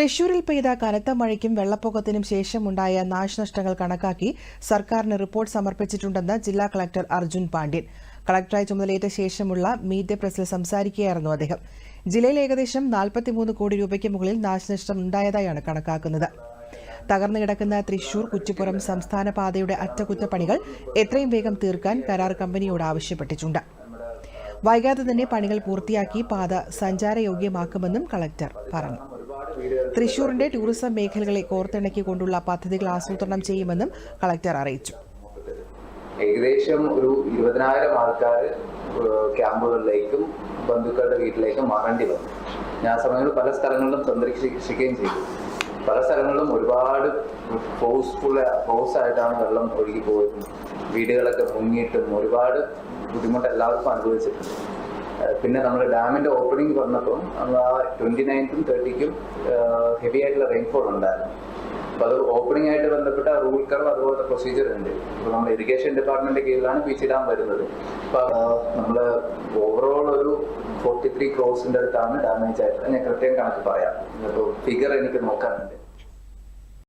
തൃശൂരിൽ പെയ്ത കനത്ത മഴയ്ക്കും വെള്ളപ്പൊക്കത്തിനും ശേഷമുണ്ടായ നാശനഷ്ടങ്ങൾ കണക്കാക്കി സർക്കാരിന് റിപ്പോർട്ട് സമർപ്പിച്ചിട്ടുണ്ടെന്ന് ജില്ലാ കളക്ടർ അർജുൻ പാണ്ഡ്യൻ. കളക്ടറായി ചുമതലയേറ്റ ശേഷമുള്ള മീറ്റ് പ്രസിൽ സംസാരിക്കുകയായിരുന്നു അദ്ദേഹം. ജില്ലയിൽ ഏകദേശം നാൽപ്പത്തിമൂന്ന് കോടി രൂപയ്ക്ക് മുകളിൽ നാശനഷ്ടം ഉണ്ടായതായാണ് കണക്കാക്കുന്നത്. തകർന്നു കിടക്കുന്ന തൃശൂർ കുറ്റിപ്പുറം സംസ്ഥാന പാതയുടെ അറ്റകുറ്റപ്പണികൾ എത്രയും വേഗം തീർക്കാൻ കരാർ കമ്പനിയോട് ആവശ്യപ്പെട്ടിട്ടുണ്ട്. വൈകാതെ തന്നെ പണികൾ പൂർത്തിയാക്കി പാത സഞ്ചാരയോഗ്യമാക്കുമെന്നും കളക്ടർ പറഞ്ഞു. തൃശൂരിന്റെ ടൂറിസം മേഖലകളെ കോർത്തിണക്കിക്കൊണ്ടുള്ള പദ്ധതികൾ ആസൂത്രണം ചെയ്യുമെന്നും കളക്ടർ അറിയിച്ചു. ഏകദേശം ഒരു ഇരുപതിനായിരം ആൾക്കാർ ക്യാമ്പുകളിലേക്കും ബന്ധുക്കളുടെ വീട്ടിലേക്കും മാറേണ്ടി വന്നു. ഞാൻ സമയങ്ങളിൽ പല സ്ഥലങ്ങളിലും സന്ദർശിക്കുകയും ചെയ്തു. പല സ്ഥലങ്ങളിലും ഒരുപാട് ഫോഴ്സ്ഫുൾ ഫോഴ്സ് ആയിട്ടാണ് വെള്ളം ഒഴുകി പോയതും വീടുകളൊക്കെ മുങ്ങിയിട്ടും ഒരുപാട് ബുദ്ധിമുട്ട് എല്ലാവർക്കും അനുഭവിച്ചിട്ടുണ്ട്. പിന്നെ നമ്മൾ ഡാമിന്റെ ഓപ്പണിംഗ് വന്നപ്പോൾ നമ്മൾ ആ ട്വന്റി നയൻത്തും തേർട്ടിക്കും ഹെവി ആയിട്ടുള്ള റെയിൻഫോൾ ഉണ്ടായിരുന്നു. അപ്പൊ അത് ഓപ്പണിംഗ് ആയിട്ട് ബന്ധപ്പെട്ട റൂൾ കർവ് അതുപോലത്തെ പ്രൊസീജിയർ ഉണ്ട്. ഇപ്പൊ നമ്മൾ ഇറിഗേഷൻ ഡിപ്പാർട്ട്മെന്റ് കീഴിലാണ് ബീച്ച് ഡാം വരുന്നത്. അപ്പൊ നമ്മൾ ഓവറോൾ ഒരു ഫോർട്ടി ത്രീ ക്രോസിന്റെ അടുത്താണ് ഡാമേജ് ആയിട്ട് ഞാൻ കൃത്യം കണക്ക് പറയാം. ഇപ്പോൾ ഫിഗർ എനിക്ക് നോക്കാനുണ്ട്.